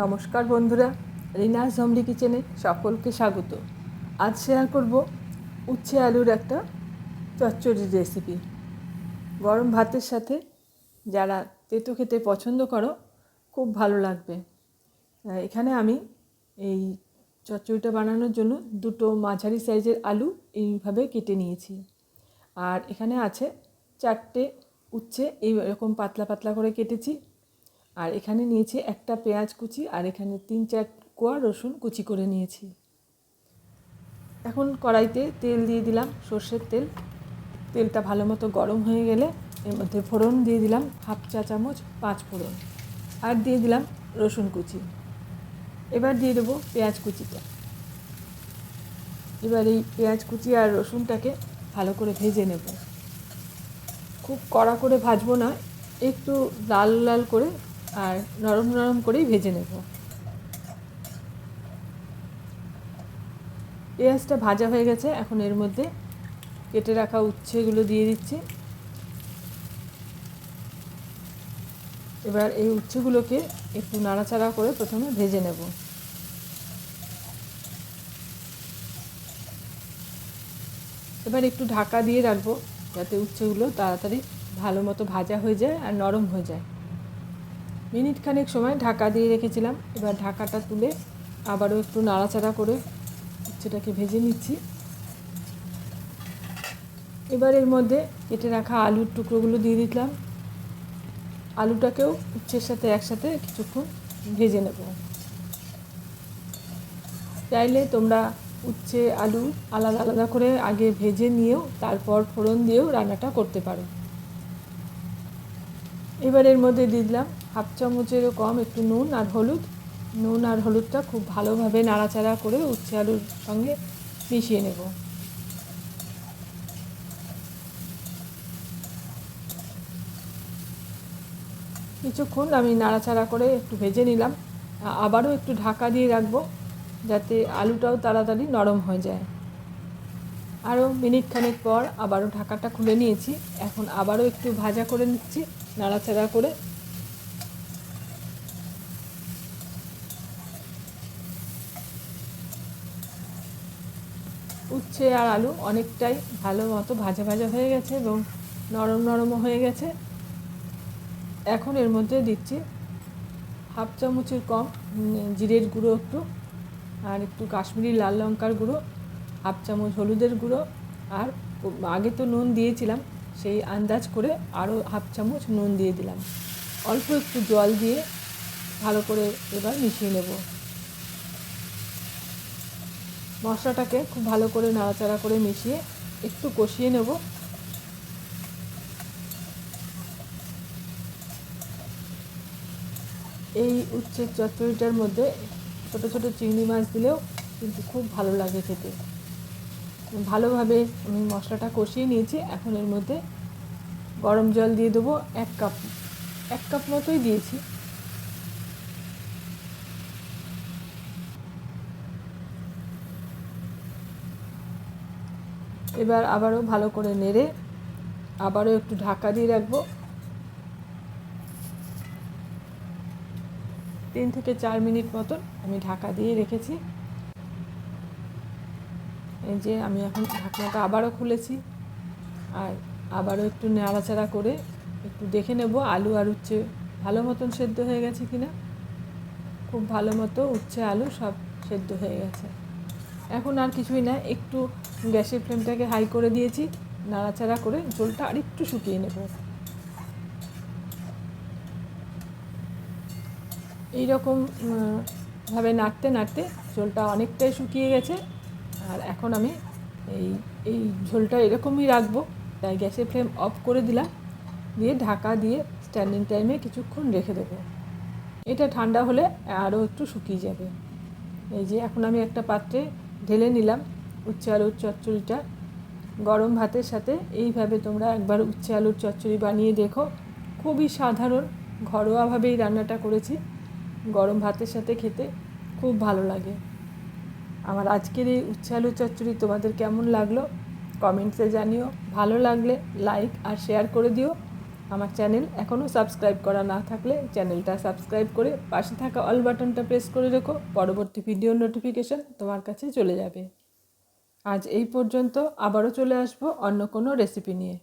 নমস্কার বন্ধুরা, রিনাস জমরি কিচেনে সকলকে স্বাগত। আজ শেয়ার করব উচ্ছে আলুর একটা চচ্চড়ির রেসিপি গরম ভাতের সাথে যারা তেতো খেতে পছন্দ করো, খুব ভালো লাগবে। এখানে আমি এই চচ্চড়িটা বানানোর জন্য দুটো মাঝারি সাইজের আলু এইভাবে কেটে নিয়েছি। আর এখানে আছে চারটে উচ্ছে এই এরকম পাতলা পাতলা করে কেটেছি। আর এখানে নিয়েছি একটা পেঁয়াজ কুচি, আর এখানে তিন চার কোয়া রসুন কুচি করে নিয়েছি। এখন কড়াইতে তেল দিয়ে দিলাম সর্ষের তেল। তেলটা ভালো মতো গরম হয়ে গেলে এর মধ্যে ফোড়ন দিয়ে দিলাম হাফ চা চামচ পাঁচ ফোড়ন। আর দিয়ে দিলাম রসুন কুচি। এবার দিয়ে দেবো পেঁয়াজ কুচিটা। এবার এই পেঁয়াজ কুচি আর রসুনটাকে ভালো করে ভেজে নেব। খুব কড়া করে ভাজবো না, একটু লাল লাল করে আর নরম নরম করেই ভেজে নেব। পেঁয়াজটা ভাজা হয়ে গেছে, এখন এর মধ্যে কেটে রাখা উচ্ছেগুলো দিয়ে দিচ্ছি। এবার এই উচ্ছেগুলোকে একটু নাড়াচাড়া করে প্রথমে ভেজে নেব। এবার একটু ঢাকা দিয়ে রাখব, যাতে উচ্ছেগুলো তাড়াতাড়ি ভালো মতো ভাজা হয়ে যায় আর নরম হয়ে যায়। মিনিট খানেক সময় ঢাকা দিয়ে রেখেছিলাম। এবার ঢাকাটা তুলে আবারও একটু নাড়াচাড়া করে উচ্ছেটাকে ভেজে নিচ্ছি। এবার এর মধ্যে কেটে রাখা আলুর টুকরোগুলো দিয়ে দিলাম। আলুটাকেও উচ্ছের সাথে একসাথে কিছুক্ষণ ভেজে নেব। চাইলে তোমরা উচ্ছে, আলু আলাদা আলাদা করে আগে ভেজে নিয়েও তারপর ফোড়ন দিয়েও রান্নাটা করতে পারো। এবার এর মধ্যে দিয়ে দিলাম হাফ চামচেরও কম একটু নুন আর হলুদ। নুন আর হলুদটা খুব ভালোভাবে নাড়াচাড়া করে উচ্ছে আলুর সঙ্গে মিশিয়ে নেব। কিছুক্ষণ আমি নাড়াচাড়া করে একটু ভেজে নিলাম। আবারও একটু ঢাকা দিয়ে রাখব যাতে আলুটাও তাড়াতাড়ি নরম হয়ে যায়। আরও মিনিট খানেক পর আবারও ঢাকাটা খুলে নিয়েছি। এখন আবারও একটু ভাজা করে নিচ্ছি, নাড়াচাড়া করে। উচ্ছে আর আলু অনেকটাই ভালো মতো ভাজা ভাজা হয়ে গেছে এবং নরম নরমও হয়ে গেছে। এখন এর মধ্যে দিচ্ছি হাফ চামচের কম জিরের গুঁড়ো একটু আর একটু কাশ্মীরি লাল লঙ্কার গুঁড়ো। হাফ চামচ হলুদের গুঁড়ো আর আগে তো নুন দিয়েছিলাম, সেই আন্দাজ করে আরও হাফ চামচ নুন দিয়ে দিলাম। অল্প একটু জল দিয়ে ভালো করে এবার মিশিয়ে নেব। মশলাটাকে খুব ভালো করে নাড়াচাড়া করে মিশিয়ে একটু কষিয়ে নেব। এই উচ্ছের চচ্চড়িটার মধ্যে ছোট ছোট চিংড়ি মাছ দিলেও কিন্তু খুব ভালো লাগে খেতে। ভালোভাবে আমি মশলাটা কষিয়ে নিয়েছি। এখন এর মধ্যে গরম জল দিয়ে দেবো এক কাপ এক কাপ মতোই দিয়েছি। এবার আবারও ভালো করে নেড়ে আবারও একটু ঢাকা দিয়ে রাখব। তিন থেকে চার মিনিট মতন আমি ঢাকা দিয়ে রেখেছি। এই যে আমি এখন ঢাকনাটা আবারও খুলেছি। আর আবারও একটু নাড়াচাড়া করে একটু দেখে নেব আলু আর উচ্ছে ভালো মতন সেদ্ধ হয়ে গেছে কি না খুব ভালো মতো উচ্ছে, আলু সব সেদ্ধ হয়ে গেছে। এখন আর কিছুই না, একটু গ্যাসের ফ্লেমটাকে হাই করে দিয়েছি। নাড়াচাড়া করে ঝোলটা আর একটু শুকিয়ে নেব। এইরকম ভাবে নাড়তে নাড়তে ঝোলটা অনেকটাই শুকিয়ে গেছে। আর এখন আমি এই এই ঝোলটা এরকমই রাখব। তাই গ্যাসের ফ্লেম অফ করে দিলাম। দিয়ে ঢাকা দিয়ে স্ট্যান্ডিং টাইমে কিছুক্ষণ রেখে দেবো। এটা ঠান্ডা হলে আরও একটু শুকিয়ে যাবে। এই যে এখন আমি একটা পাত্রে ঢেলে নিলাম উচ্ছে আলুর চচ্চড়িটা। গরম ভাতের সাথে এইভাবে তোমরা একবার উচ্ছে আলুর চচ্চড়ি বানিয়ে দেখো। খুবই সাধারণ, ঘরোয়াভাবেই রান্নাটা করেছি। গরম ভাতের সাথে খেতে খুব ভালো লাগে। আমার আজকের এই উচ্ছে আলুর চচ্চড়ি তোমাদের কেমন লাগল? কমেন্টসে জানিও। ভালো লাগলে লাইক আর শেয়ার করে দিও। আমার চ্যানেল এখনও সাবস্ক্রাইব করা না থাকলে চ্যানেলটা সাবস্ক্রাইব করে পাশে থাকা অল বাটনটা প্রেস করে রেখো। পরবর্তী ভিডিও নোটিফিকেশন তোমার কাছে চলে যাবে। আজ এই পর্যন্ত আবারও চলে আসব অন্য কোনো রেসিপি নিয়ে।